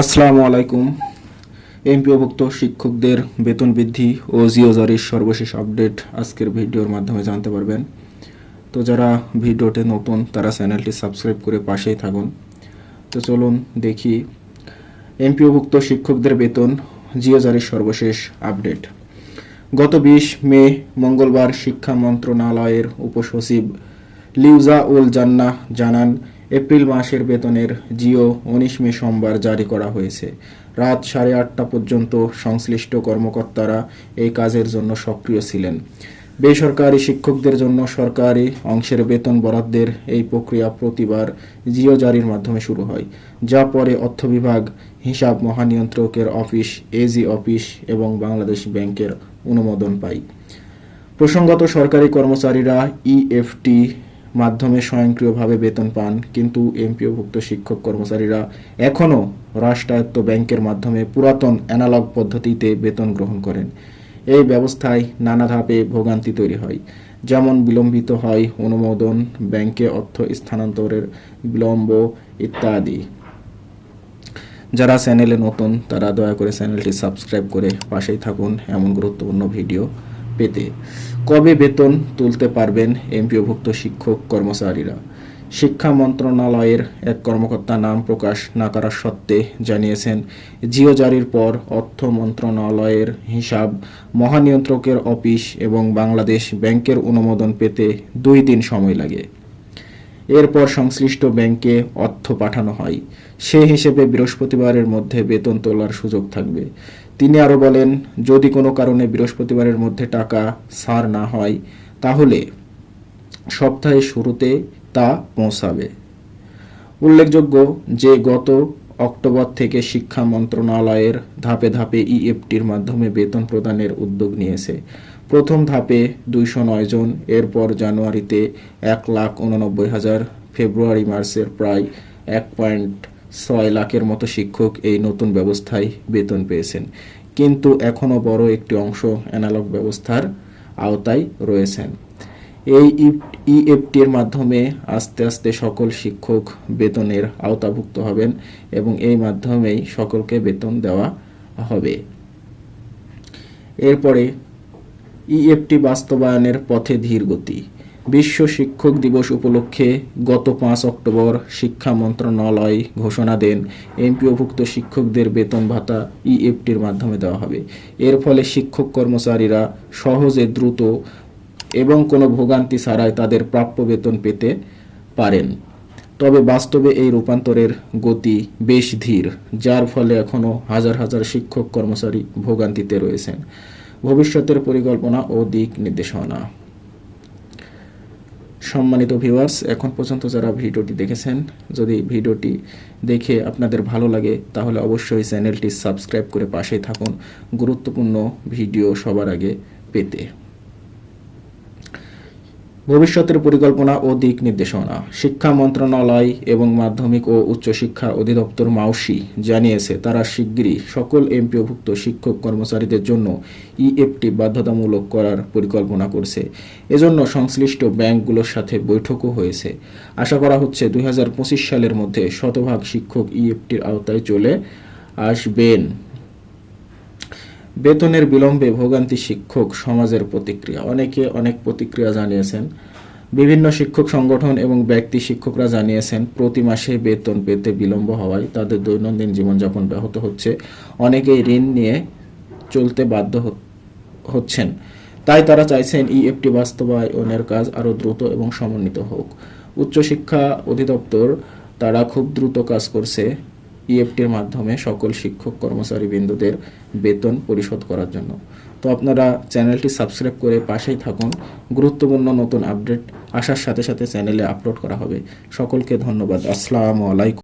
আসসালামু আলাইকুম। এমপিওভুক্ত শিক্ষকদের বেতন বৃদ্ধি ও জিও জারির সর্বশেষ আপডেট আজকের ভিডিওর মাধ্যমে জানতে পারবেন। তো যারা ভিডিওতে নতুন, তারা চ্যানেলটি সাবস্ক্রাইব করে পাশেই থাকুন। তো চলুন দেখি এমপিওভুক্ত শিক্ষকদের বেতন, জিও জারির সর্বশেষ আপডেট। গত বিশ মে মঙ্গলবার শিক্ষা মন্ত্রণালয়ের উপসচিব লিউজা উল জান্না জানান এপ্রিল মাসের বেতনের জিও উনিশ মে সোমবার জারি করা হয়েছে। রাত সাড়ে আটটা পর্যন্ত সংশ্লিষ্ট কর্মকর্তারা এই কাজের জন্য সক্রিয় ছিলেন। বেসরকারি শিক্ষকদের জন্য সরকারি অংশের বেতন বরাদ্দের এই প্রক্রিয়া প্রতিবার জিও জারির মাধ্যমে শুরু হয়, যা পরে অর্থ বিভাগ, হিসাব মহানিয়ন্ত্রকের অফিস, এজি অফিস এবং বাংলাদেশ ব্যাংকের অনুমোদন পায়। প্রসঙ্গত সরকারি কর্মচারীরা ইএফটি মাধ্যমে স্বয়ংক্রিয়ভাবে বেতন পান, কিন্তু এমপিওভুক্ত শিক্ষক কর্মচারীরা এখনও রাষ্ট্রায়ত্ত ব্যাংকের মাধ্যমে পুরাতন অ্যানালগ পদ্ধতিতে বেতন গ্রহণ করেন। এই ব্যবস্থায় নানা ধাপে ভোগান্তি তৈরি হয়। যেমন বিলম্বিত হয় অনুমোদন, ব্যাংকে অর্থ স্থানান্তরের বিলম্ব ইত্যাদি। যারা চ্যানেলে নতুন, তারা দয়া করে চ্যানেলটি সাবস্ক্রাইব করে পাশেই থাকুন। এমন গুরুত্বপূর্ণ ভিডিও পেতে। কবে বেতন তুলতে পারবেন এমপিওভুক্ত শিক্ষক কর্মচারীরা? শিক্ষা মন্ত্রণালয়ের এক কর্মকর্তা নাম প্রকাশ না করা সত্ত্বে জানিয়েছেন, জিও জারির পর অর্থ মন্ত্রণালয়ের হিসাব মহানিয়ন্ত্রকের অফিস এবং বাংলাদেশ ব্যাংকের অনুমোদন পেতে দুই দিন সময় লাগে। এরপর সংশ্লিষ্ট ব্যাংকে অর্থ পাঠানো হয়। সে হিসেবে বৃহস্পতিবারের মধ্যে বেতন তোলার সুযোগ থাকবে। তিনি আরও বলেন, যদি কোনো কারণে বৃহস্পতিবারের মধ্যে টাকা ছাড় না হয়, তাহলে সপ্তাহের শুরুতে তা পৌঁছাবে। উল্লেখযোগ্য যে গত অক্টোবর থেকে শিক্ষা মন্ত্রণালয়ের ধাপে ধাপে ইএফটির মাধ্যমে বেতন প্রদানের উদ্যোগ নিয়েছে। প্রথম ধাপে দুইশো নয় জন, এরপর জানুয়ারিতে এক লাখ উননব্বই হাজার, ফেব্রুয়ারি, মার্চের প্রায় এক পয়েন্ট ছয় লাখের মতো শিক্ষক এই নতুন ব্যবস্থায় বেতন পেয়েছেন। কিন্তু এখনও বড় একটি অংশ অ্যানালগ ব্যবস্থার আওতায় রয়েছেন। এই ইএফটির মাধ্যমে আস্তে আস্তে সকল শিক্ষক বেতনের আওতাভুক্ত হবেন এবং এই মাধ্যমেই সকলকে বেতন দেওয়া হবে। এরপরে ইএফটি বাস্তবায়নের পথে ধীর গতি। বিশ্ব শিক্ষক দিবস উপলক্ষে গত পাঁচ অক্টোবর শিক্ষা মন্ত্রণালয় ঘোষণা দেন। এমপিওভুক্ত শিক্ষকদের বেতন ভাতা ইএফটির মাধ্যমে দেওয়া হবে। এর ফলে শিক্ষক কর্মচারীরা সহজে দ্রুত এবং কোনো ভোগান্তি ছাড়াই তাদের প্রাপ্য বেতন পেতে পারেন। তবে বাস্তবে এই রূপান্তরের গতি বেশ ধীর, যার ফলে এখনও হাজার হাজার শিক্ষক কর্মচারী ভোগান্তিতে রয়েছেন। ভবিষ্যতের পরিকল্পনা ও দিক নির্দেশনা। সম্মানিত ভিউয়ার্স এখন পর্যন্ত যারা ভিডিওটি দেখেছেন, যদি ভিডিওটি দেখে আপনাদের ভালো লাগে, তাহলে অবশ্যই চ্যানেলটি সাবস্ক্রাইব করে পাশেই থাকুন। গুরুত্বপূর্ণ ভিডিও সবার আগে পেতে। ভবিষ্যতের পরিকল্পনা ও দিক নির্দেশনা। শিক্ষা মন্ত্রণালয় এবং মাধ্যমিক ও উচ্চশিক্ষা অধিদপ্তর মাউসি জানিয়েছে, তারা শিগগিরই সকল এমপিওভুক্ত শিক্ষক কর্মচারীদের জন্য ইএফটি বাধ্যতামূলক করার পরিকল্পনা করছে। এজন্য সংশ্লিষ্ট ব্যাংকগুলোর সাথে বৈঠকও হয়েছে। আশা করা হচ্ছে দুই হাজার পঁচিশ সালের মধ্যে শতভাগ শিক্ষক ইএফটির আওতায় চলে আসবেন। বেতনের বিলম্বে ভোগান্তি শিক্ষক সমাজের প্রতিক্রিয়া। অনেকে অনেক প্রতিক্রিয়া জানিয়েছেন। বিভিন্ন শিক্ষক সংগঠন এবং ব্যক্তি শিক্ষকরা জানিয়েছেন, প্রতি মাসে বেতন পেতে বিলম্ব হওয়ায় তাদের দৈনন্দিন জীবনযাপন ব্যাহত হচ্ছে। অনেকেই ঋণ নিয়ে চলতে বাধ্য হচ্ছেন। তাই তারা চাইছেন ইএফটি বাস্তবায়নের কাজ আরও দ্রুত এবং সমন্বিত হোক। উচ্চশিক্ষা অধিদপ্তর তারা খুব দ্রুত কাজ করছে। ইএফটির মাধ্যমে সকল শিক্ষক কর্মচারী বিন্দুদের বেতন পরিশোধ করার জন্য। তো আপনারা চ্যানেলটি সাবস্ক্রাইব করে পাশেই থাকুন। গুরুত্বপূর্ণ নতুন আপডেট আসার সাথে সাথে চ্যানেলে আপলোড করা হবে। সকলকে ধন্যবাদ। আসসালামু আলাইকুম।